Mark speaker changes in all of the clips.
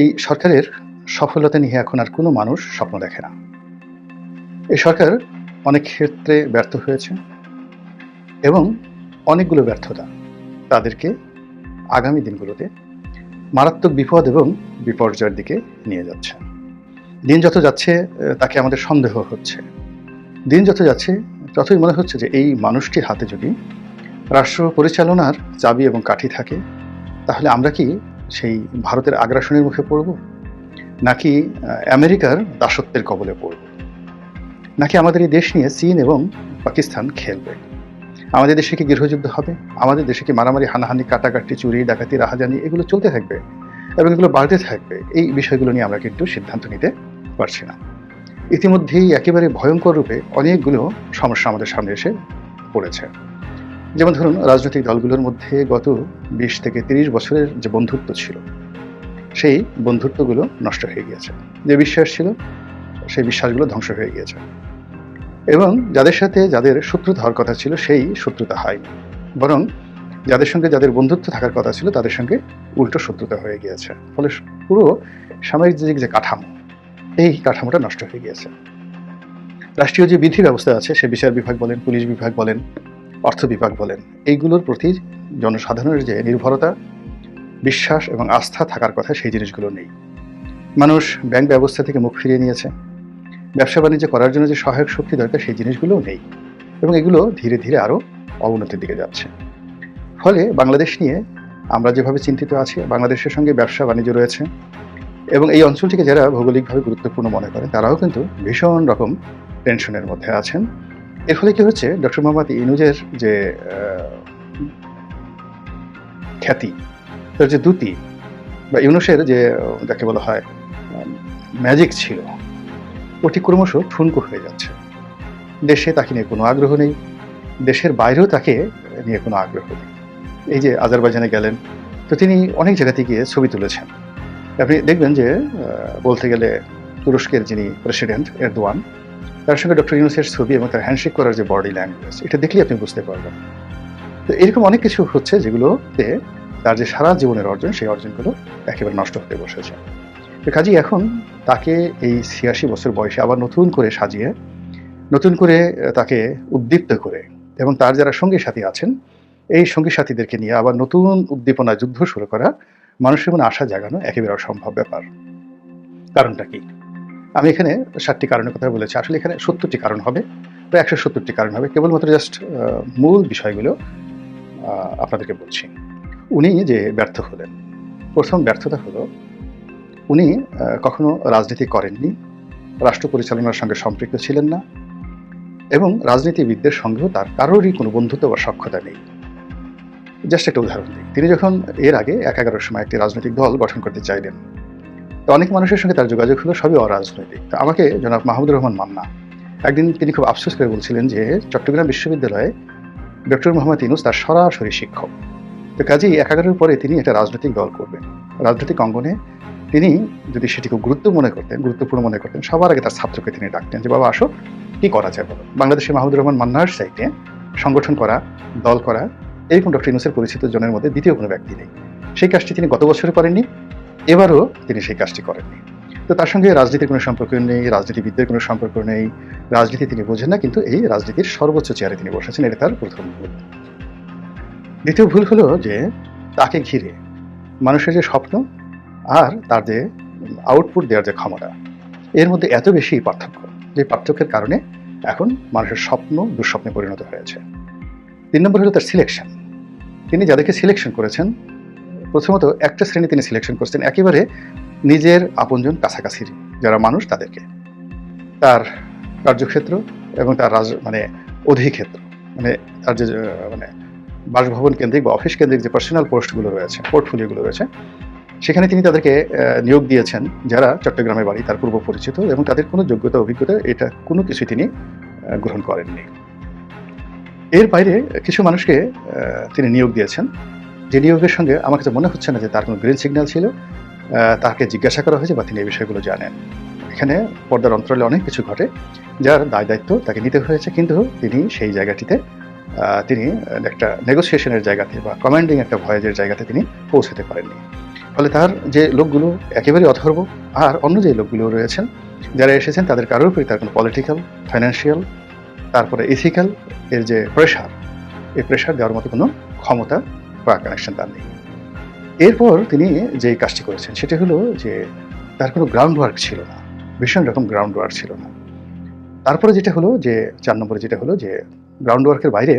Speaker 1: এই সরকারের সফলতা নিয়ে এখন আর কোনো মানুষ স্বপ্ন দেখে না। এই সরকার অনেক ক্ষেত্রে ব্যর্থ হয়েছে এবং অনেকগুলো ব্যর্থতা তাদেরকে আগামী দিনগুলোতে মারাত্মক বিপদ এবং বিপর্যয়ের দিকে নিয়ে যাচ্ছে। দিন যত যাচ্ছে তাকে আমাদের সন্দেহ হচ্ছে। দিন যত যাচ্ছে, ততই মনে হচ্ছে যে এই মানুষটির হাতে যদি রাষ্ট্র পরিচালনার চাবি এবং কাঠি থাকে, তাহলে আমরা কি সেই ভারতের আগ্রাসনের মুখে পড়ব? নাকি আমেরিকার দাসত্বের কবলে পড়ব? নাকি আমাদের এই দেশ নিয়ে চীন এবং পাকিস্তান খেলবে? আমাদের দেশে কি গৃহযুদ্ধ হবে? আমাদের দেশে কি মারামারি, হানাহানি, কাটাকাটি, চুরি, ডাকাতি, রাহাজানি এগুলো চলতে থাকবে? এবং এগুলো বাড়তে থাকবে? এই বিষয়গুলো নিয়ে আমরা কিন্তু সিদ্ধান্ত নিতে পারছি না। ইতিমধ্যেই একেবারে ভয়ঙ্কর রূপে অনেকগুলো সমস্যা আমাদের সামনে এসে পড়েছে। যেমন ধরুন, রাজনৈতিক দলগুলোর মধ্যে গত বিশ থেকে তিরিশ বছরের যে বন্ধুত্ব ছিল, সেই বন্ধুত্বগুলো নষ্ট হয়ে গিয়েছে। যে বিশ্বাস ছিল, সেই বিশ্বাসগুলো ধ্বংস হয়ে গিয়েছে। এবং যাদের সাথে যাদের শত্রুতা হওয়ার কথা ছিল, সেই শত্রুতা হয়নি বরং যাদের সঙ্গে যাদের বন্ধুত্ব থাকার কথা ছিল, তাদের সঙ্গে উল্টো শত্রুতা হয়ে গিয়েছে। ফলে পুরো সামাজিক যে কাঠামো, এই কাঠামোটা নষ্ট হয়ে গিয়েছে। রাষ্ট্রীয় যে বিধি ব্যবস্থা আছে, সে বিচার বিভাগ বলেন, পুলিশ বিভাগ বলেন অর্থ বিভাগ বলেন, এইগুলোর প্রতি জনসাধারণের যে নির্ভরতা, বিশ্বাস এবং আস্থা থাকার কথা সেই জিনিসগুলো নেই। মানুষ ব্যাংক ব্যবস্থা থেকে মুখ ফিরিয়ে নিয়েছে। ব্যবসা বাণিজ্য করার জন্য যে সহায়ক শক্তি দরকার সেই জিনিসগুলোও নেই এবং এগুলো ধীরে ধীরে আরও অবনতির দিকে যাচ্ছে। ফলে বাংলাদেশ নিয়ে আমরা যেভাবে চিন্তিত আছি, বাংলাদেশের সঙ্গে ব্যবসা বাণিজ্য রয়েছে এবং এই অঞ্চলটিকে যারা ভৌগোলিকভাবে গুরুত্বপূর্ণ মনে করেন তারাও কিন্তু ভীষণ রকম টেনশনের মধ্যে আছেন। এর ফলে কি হচ্ছে ডক্টর মোহাম্মদ ইনুজের যে খ্যাতি, তার যে দ্যুতি, বা ইউনুসের যে, যাকে বলা হয় ম্যাজিক ছিল, ওটি ক্রমশ ঠুনকো হয়ে যাচ্ছে। দেশে তাকে নিয়ে কোনো আগ্রহ নেই, দেশের বাইরেও তাকে নিয়ে কোনো আগ্রহ নেই। এই যে আজারবাইজানে গেলেন, তো তিনি অনেক জায়গাতে গিয়ে ছবি তুলেছেন। আপনি দেখবেন যে বলতে গেলে তুরস্কের যিনি প্রেসিডেন্ট এরদোয়ান তার সঙ্গে ডক্টর ইউনুসের ছবি এবং তার হ্যান্ডশেক করার যে বডি ল্যাঙ্গুয়েজ এটা দেখলেই আপনি বুঝতে পারবেন। তো এরকম অনেক কিছু হচ্ছে যেগুলোতে তার যে সারা জীবনের অর্জন, সেই অর্জনগুলো একেবারে নষ্ট হতে বসেছে। তো কাজেই এখন তাকে এই ছিয়াশি বছর বয়সে আবার নতুন করে সাজিয়ে, নতুন করে তাকে উদ্দীপ্ত করে এবং তার যারা সঙ্গী সাথী আছেন, এই সঙ্গী সাথীদেরকে নিয়ে আবার নতুন উদ্দীপনা যুদ্ধ শুরু করা মানুষের মনে আশা জাগানো একেবারে অসম্ভব ব্যাপার। কারণটা কি? আমি এখানে ষাটটি কারণের কথা বলেছি। আসলে এখানে সত্তরটি কারণ হবে বা একশো সত্তরটি কারণ হবে। কেবলমাত্র জাস্ট মূল বিষয়গুলো আপনাদেরকে বলছি। উনি যে ব্যর্থ হলেন, প্রথম ব্যর্থতা হলো উনি কখনো রাজনীতি করেননি, রাষ্ট্র পরিচালনার সঙ্গে সম্পৃক্ত ছিলেন না এবং রাজনীতিবিদদের সঙ্গেও তার কারোরই কোনো বন্ধুত্ব বা সক্ষতা নেই। জাস্ট একটা উদাহরণ দিই। তিনি যখন এর আগে এক এগারোর সময় একটি রাজনৈতিক দল গঠন করতে চাইলেন তো অনেক মানুষের সঙ্গে তার যোগাযোগ হলো, সবই অরাজনৈতিক। তো আমাকে জনাব মাহমুদুর রহমান মান্না, একদিন তিনি খুব আফসোস করে বলছিলেন যে চট্টগ্রাম বিশ্ববিদ্যালয়ে ডক্টর মোহাম্মদ ইনুস তার সরাসরি শিক্ষক। তো কাজেই একাগারের পরে তিনি একটা রাজনৈতিক দল করবেন। রাজনৈতিক অঙ্গনে তিনি যদি সেটি খুব গুরুত্ব মনে করতেন, গুরুত্বপূর্ণ মনে করতেন, সবার আগে তার ছাত্রকে তিনি ডাকতেন যে, বাবা, আসো, কি করা যায় বলো? বাংলাদেশের মাহমুদুর রহমান মান্নার সাইটে সংগঠন করা, দল করা, এরকম ডক্টর ইনুসের পরিচিত জনের মধ্যে দ্বিতীয় কোনো ব্যক্তি নেই। সেই কাজটি তিনি গত বছরে করেননি এবারও তিনি সেই কাজটি করেননি। তো তার সঙ্গে রাজনীতির কোনো সম্পর্ক নেই, রাজনীতিবিদদের কোনো সম্পর্ক নেই, রাজনীতি তিনি বোঝেন না, কিন্তু এই রাজনীতির সর্বোচ্চ চেয়ারে তিনি বসেছেন, এটা তার প্রথম ভুল। দ্বিতীয় ভুল হলো যে, তাকে ঘিরে মানুষের যে স্বপ্ন আর তার যে আউটপুট দেওয়ার যে ক্ষমতা, এর মধ্যে এত বেশি পার্থক্য যে পার্থক্যের কারণে এখন মানুষের স্বপ্ন দুঃস্বপ্নে পরিণত হয়েছে। তিন নম্বর হলো তার সিলেকশন তিনি যাদেরকে সিলেকশন করেছেন প্রথমত একটা শ্রেণি তিনি সিলেকশন করছেন, একেবারে নিজের আপনজন কাছাকাছি যারা মানুষ তাদেরকে। তার কার্যক্ষেত্র এবং তার রাজ মানে অধিক্ষেত্র মানে তার যে মানে বাসভবন কেন্দ্রিক বা অফিস কেন্দ্রিক যে পার্সোনাল পোস্টগুলো রয়েছে পোর্টফোলিওগুলো রয়েছে, সেখানে তিনি তাদেরকে নিয়োগ দিয়েছেন যারা চট্টগ্রামে বাড়ি, তার পূর্ব পরিচিত এবং তাদের কোনো যোগ্যতা, অভিজ্ঞতা এটা কোনো কিছু তিনি গ্রহণ করেননি। এর বাইরে কিছু মানুষকে তিনি নিয়োগ দিয়েছেন। যে নিয়োগের সঙ্গে, আমার কাছে মনে হচ্ছে না যে তার কোনো গ্রিন সিগন্যাল ছিল। তাকে জিজ্ঞাসা করা হয়েছে বা তিনি এই বিষয়গুলো জানেন। এখানে পর্দার অন্তরালে অনেক কিছু ঘটে, যার দায় দায়িত্ব তাকে নিতে হয়েছে। কিন্তু তিনি সেই জায়গাটিতে তিনি একটা নেগোসিয়েশনের জায়গাতে বা কমান্ডিং একটা ভয়েজের জায়গাতে তিনি পৌঁছাতে পারেননি। ফলে তার যে লোকগুলো একেবারে অথর্ব, আর অন্য যে লোকগুলো রয়েছেন, যারা এসেছেন, তাদের কারোর উপরে তার কোনো পলিটিক্যাল ফাইন্যান্সিয়াল তারপরে ইথিক্যাল এর যে প্রেশার এই প্রেশার দেওয়ার মতো কোনো ক্ষমতা বা কানেকশন তার নেই। এরপর তিনি যে কাজটি করেছেন, সেটা হলো যে তার কোনো গ্রাউন্ড ওয়ার্ক ছিল না। ভীষণ রকম গ্রাউন্ড ওয়ার্ক ছিল না। তারপরে যেটা হলো যে, চার নম্বরে যেটা হলো যে গ্রাউন্ড ওয়ার্কের বাইরে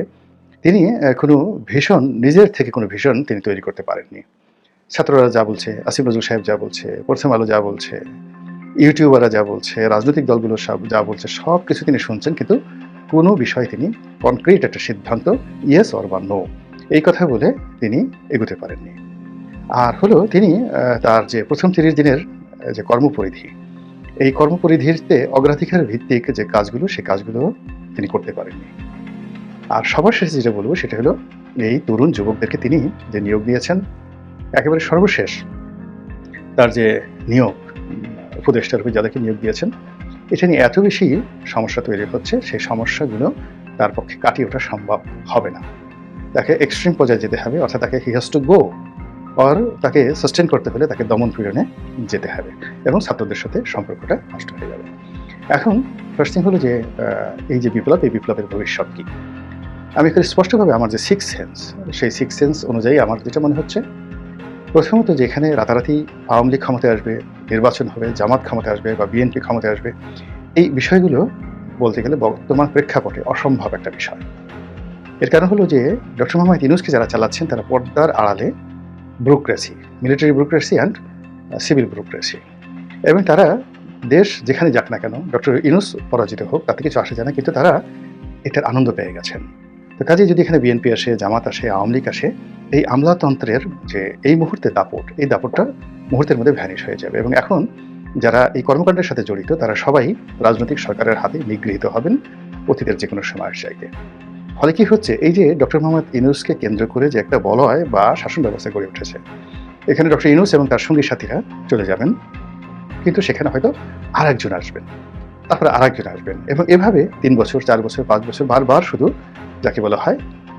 Speaker 1: তিনি কোনো ভীষণ, নিজের থেকে কোনো ভীষণ তিনি তৈরি করতে পারেননি। ছাত্ররা যা বলছে, আসিফ নজরুল সাহেব যা বলছে, প্রথম আলো যা বলছে, ইউটিউবাররা যা বলছে, রাজনৈতিক দলগুলো সব যা বলছে সব কিছু তিনি শুনছেন, কিন্তু কোনো বিষয়ে তিনি কনক্রিট একটা সিদ্ধান্ত ইয়েস অর বা নো এই কথা বলে তিনি এগোতে পারেননি। আর হলো তিনি তার যে প্রথম তিরিশ দিনের যে কর্মপরিধি এই কর্মপরিধিতে অগ্রাধিকার ভিত্তিক যে কাজগুলো সে কাজগুলো তিনি করতে পারেননি। আর সবার শেষে যেটা বলব সেটা হলো এই তরুণ যুবকদেরকে তিনি যে নিয়োগ দিয়েছেন একেবারে সর্বশেষ তার যে নিয়োগ উম, উপদেষ্টার রূপে যাদেরকে নিয়োগ দিয়েছেন এটা নিয়ে এত বেশি সমস্যা তৈরি হচ্ছে সেই সমস্যাগুলো তার পক্ষে কাটিয়ে ওঠা সম্ভব হবে না। তাকে এক্সট্রিম পর্যায়ে যেতে হবে, অর্থাৎ তাকে he has to go or তাকে সাস্টেন করতে হলে তাকে দমন পীড়নে যেতে হবে এবং ছাত্রদের সাথে সম্পর্কটা নষ্ট হয়ে যাবে। এখন ফার্স্ট থিং হলো যে এই যে বিপ্লব, এই বিপ্লবের ভবিষ্যৎ কি? আমি খুব স্পষ্টভাবে আমার যে সিক্স সেন্স সেই সিক্স সেন্স অনুযায়ী আমার যেটা মনে হচ্ছে, প্রথমত যেখানে রাতারাতি আওয়ামী লীগ ক্ষমতায় আসবে, নির্বাচন হবে, জামাত ক্ষমতায় আসবে বা বিএনপি ক্ষমতায় আসবে, এই বিষয়গুলো বলতে গেলে বর্তমান প্রেক্ষাপটে অসম্ভব একটা বিষয়। এর কারণ হলো যে, ডক্টর মোহাম্মদ ইনুসকে যারা চালাচ্ছেন, তারা পর্দার আড়ালে bureaucracy military bureaucracy and civil bureaucracy এবং তারা দেশ যেখানে যাক না কেন, ডক্টর ইনুস পরাজিত হোক, তাতে কিছু আসে যায় না, কিন্তু তারা এটার আনন্দ পেয়ে গেছেন। তো কাজে যদি এখানে বিএনপি আসে, জামাত আসে, আওয়ামী লীগ আসে, এই আমলাতন্ত্রের যে, এই মুহূর্তে দাপট, এই দাপটটা মুহূর্তের মধ্যে ভ্যানিশ হয়ে যাবে। এবং এখন যারা এই কর্মকাণ্ডের সাথে জড়িত, তারা সবাই রাজনৈতিক সরকারের হাতে নিগৃহীত হবেন অতীতের যে কোনো সময়ের চাইতে। ফলে কি হচ্ছে? এই যে ডক্টর মোহাম্মদ ইনুসকে কেন্দ্র করে যে একটা বলয় বা শাসন ব্যবস্থা গড়ে উঠেছে, এখানে ডক্টর ইনুস এবং তার সঙ্গী সাথীরা চলে যাবেন, কিন্তু সেখানে হয়তো আরেকজন আসবেন। তারপরে আরেকজন আসবেন এবং এভাবে তিন বছর, চার বছর, পাঁচ বছর, বারবার শুধু যাকে বলা হয়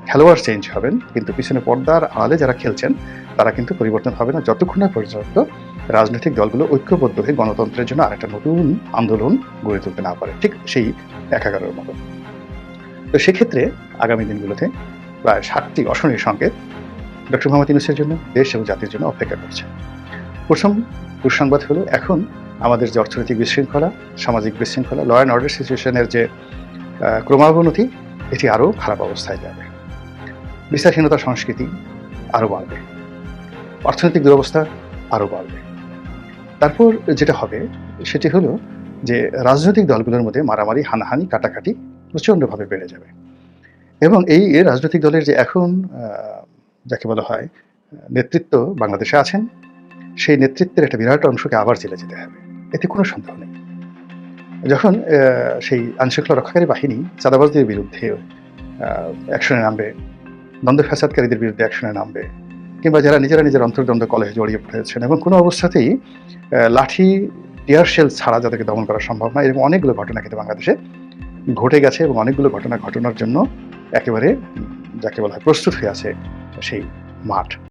Speaker 1: খেলোয়াড় চেঞ্জ হবেন, কিন্তু পিছনে পর্দার আড়ালে যারা খেলছেন, তারা কিন্তু পরিবর্তন হবে না। যতক্ষণ না পর্যন্ত রাজনৈতিক দলগুলো ঐক্যবদ্ধ হয়ে গণতন্ত্রের জন্য আরেকটা নতুন আন্দোলন গড়ে তুলতে না পারে, ঠিক সেই একাগারের মতো। তো সেক্ষেত্রে আগামী দিনগুলোতে প্রায় সাতটি অশনির সংকেত ডক্টর মোহাম্মদ ইউনুসের জন্য দেশ এবং জাতির জন্য অপেক্ষা করছে। প্রথম দুঃসংবাদ হলো, এখন আমাদের যে অর্থনৈতিক বিশৃঙ্খলা, সামাজিক বিশৃঙ্খলা ল অ্যান্ড অর্ডার সিচুয়েশনের যে ক্রমাবনতি, এটি আরও খারাপ অবস্থায় যাবে। বিচারহীনতা সংস্কৃতি আরও বাড়বে। অর্থনৈতিক দুরবস্থা আরও বাড়বে। তারপর যেটা হবে, সেটি হলো যে রাজনৈতিক দলগুলোর মধ্যে মারামারি, হানাহানি, কাটাকাটি প্রচণ্ডভাবে বেড়ে যাবে। এবং এই রাজনৈতিক দলের যে এখন যাকে বলা হয় নেতৃত্ব বাংলাদেশে আছেন, সেই নেতৃত্বের একটা বিরাট অংশকে আবার জেলে যেতে হবে। এতে কোনো সন্দেহ নেই। যখন সেই আইনশৃঙ্খলা রক্ষাকারী বাহিনী চাঁদাবাজদের বিরুদ্ধে অ্যাকশনে নামবে, দ্বন্দ্ব ফ্যাসাদকারীদের বিরুদ্ধে অ্যাকশনে নামবে, কিংবা যারা নিজেরা নিজের অন্তর্দ্বন্দ্ব কলেজে জড়িয়ে পড়েছেন, এবং কোনো অবস্থাতেই লাঠি, টিয়ার শেল ছাড়া যাদেরকে দমন করা সম্ভব নয়, এরকম অনেকগুলো ঘটনা কিন্তু বাংলাদেশে ঘটে গেছে এবং অনেকগুলো ঘটনা, ঘটনার জন্য একেবারে, যাকে বলা হয় প্রস্তুত হয়ে আছে সেই মাঠ।